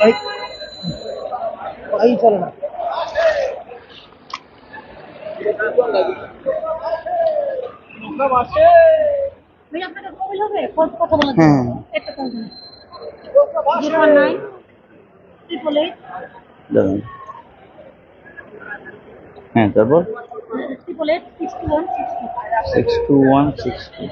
এই এই চলে না। হ্যাঁ। হ্যাঁ তারপর? Six two one six two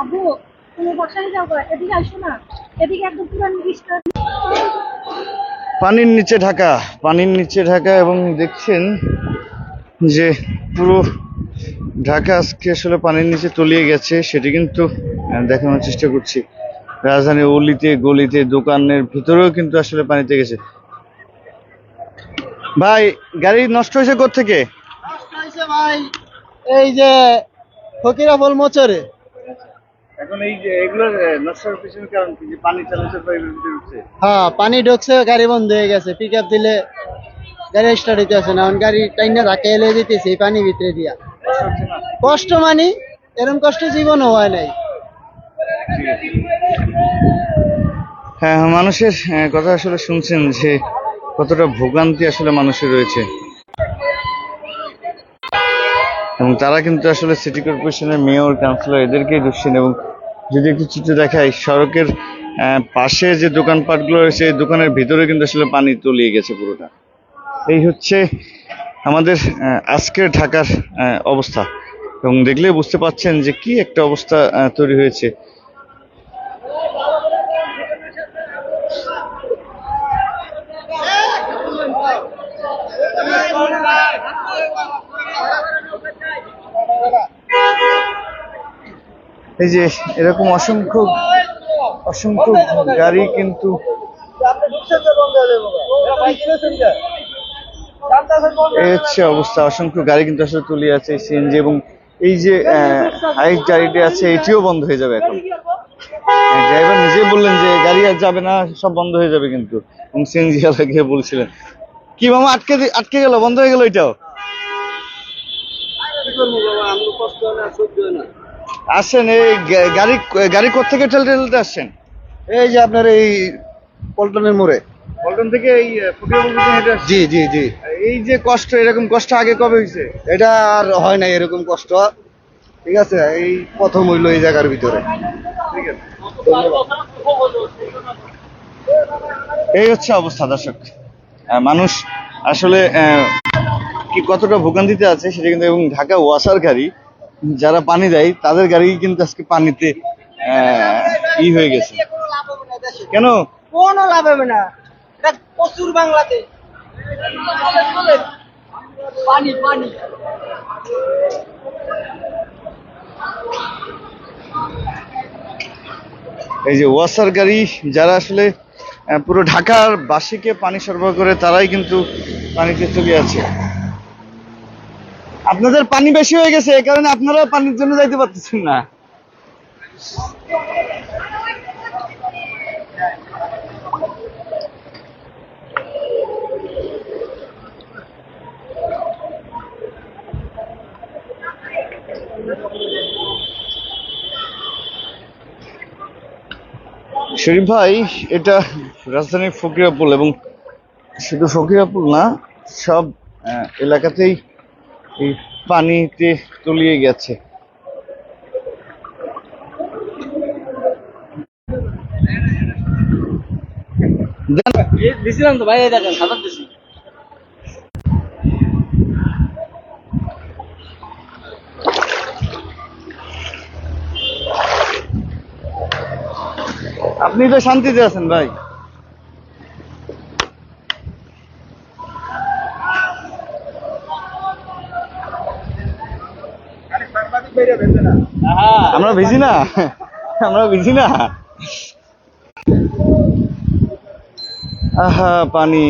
Abu, তুমি এদিকে আসো না। এদিকে একদম পানির নিচে ঢাকা, পানির নিচে ঢাকা এবং দেখছেন যে পুরো ঢাকা আজকে আসলে পানির নিচে তলিয়ে গেছে, সেটি কিন্তু দেখানোর চেষ্টা করছি। রাজধানীর অলিতে গলিতে দোকানের ভিতরেও কিন্তু আসলে পানিতে গেছে ভাই গাড়ি নষ্ট হয়েছে থেকে ভাই এই যে ফকিরাফল মোচরে। এখন এই যে এগুলোর নষ্ট পিছনে কারণ কি? যে পানি চালাচল উঠছে হ্যাঁ পানি ঢুকছে গাড়ি বন্ধ হয়ে গেছে। পিক আপ দিলে গাড়ি স্টার্ট না। এখন গাড়ি টাইনা এলে দিতেছে এই পানি ভিতরে দিয়া। কষ্ট মানি এরকম কষ্ট জীবনও হয় নাই। হ্যাঁ মানুষের আহ, কথা আসলে শুনছেন যে কতটা ভোগান্তি আসলে মানুষের রয়েছে। এবং তারা কিন্তু আসলে সিটি কর্পোরেশনের মেয়র কাউন্সিলর এদেরকেই দুশ্চিন এবং যদি একটু চিত্র দেখাই সড়কের পাশে যে দোকানপাটগুলো রয়েছে এই দোকানের ভিতরে কিন্তু আসলে পানি তলিয়ে গেছে পুরোটা। এই হচ্ছে আমাদের আজকের ঢাকার অবস্থা। এবং দেখলে বুঝতে পাচ্ছেন যে কি একটা অবস্থা তৈরি হয়েছে। এই যে এরকম অসংখ্য অসংখ্য গাড়ি কিন্তু এই অবস্থা। অসংখ্য গাড়ি কিন্তু আসলে তুলে আছে সিএনজি এবং এই যে হাইক গাড়িটি আছে, এটিও বন্ধ হয়ে যাবে এখন। ড্রাইভার নিজেই বললেন যে গাড়ি আর যাবে না, সব বন্ধ হয়ে যাবে কিন্তু। এবং সিএনজি গিয়ে বলছিলেন, কি মামা, আটকে আটকে গেল, বন্ধ হয়ে গেল এটাও? আসেন এই গাড়ি গাড়ি কোথেকে ঠেলতে ঠেলতে আসছেন? এই যে আপনার এই পল্টনের মোড়ে। পল্টন থেকে এই আসছেন? জি জি জি। এই যে কষ্ট এরকম কষ্ট আগে কবে হয়েছে? এটা আর হয় নাই এরকম কষ্ট। ঠিক আছে এই প্রথম হইল এই জায়গার ভিতরে। ঠিক আছে। এই হচ্ছে অবস্থা দর্শক। মানুষ আসলে কি কতটা ভোগান্তিতে আছে সেটা কিন্তু এবং ঢাকা ওয়াসার গাড়ি যারা পানি দেয় তাদের গাড়ি কিন্তু আজকে পানিতে আহ, ই হয়ে গেছে। কেন? কোনো লাভ হবে না। এটা প্রচুর বাংলাতে। পানি পানি। এই যে ওয়াসার গাড়ি যারা আসলে পুরো ঢাকার বাসীকে পানি সরবরাহ করে তারাই কিন্তু পানিতে চলে আছে আপনাদের পানি বেশি হয়ে গেছে, এই কারণে আপনারা পানির জন্য যাইতে পারতেছেন না। শরীফ ভাই, এটা রাজধানীর ফকিরাপুল এবং শুধু ফকিরাপুল না, সব এলাকাতেই এই পানিতে তলিয়ে গেছে। দিছিলাম তো ভাই এই দেখেন সাঁতার দিছি। আপনি তো শান্তিতে আছেন ভাই। আমরা বিজি না? আমরা বিজি না? আহা পানি।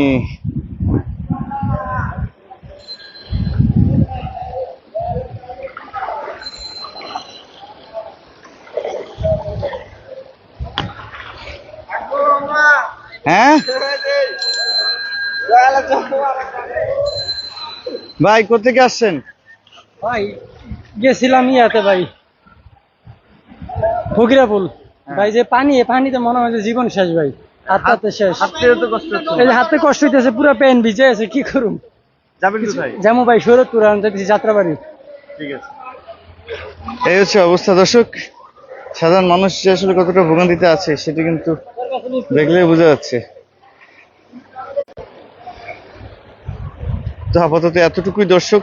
হ্যাঁ? ভাই কোথেকে আসছেন? ভাই গেছিলাম ইয়াতে ভাই। ফকিরাপুল। ভাই যে পানি এ পানিতে মনে হয় যে জীবন শেষ ভাই। হাত হাতে শেষ। তো কষ্ট এই হাতে কষ্ট হইতেছে পুরো পেন ভিজে আছে কি করুম? যাবেন কোথায়? যেমন ভাই আমি যাচ্ছি যাত্রাবাড়ি ঠিক আছে। এই হচ্ছে অবস্থা দর্শক। সাধারণ মানুষ যে আসলে কতটা ভোগান্তিতে আছে সেটি কিন্তু দেখলে বোঝা যাচ্ছে। তো আপাতত এতটুকুই দর্শক।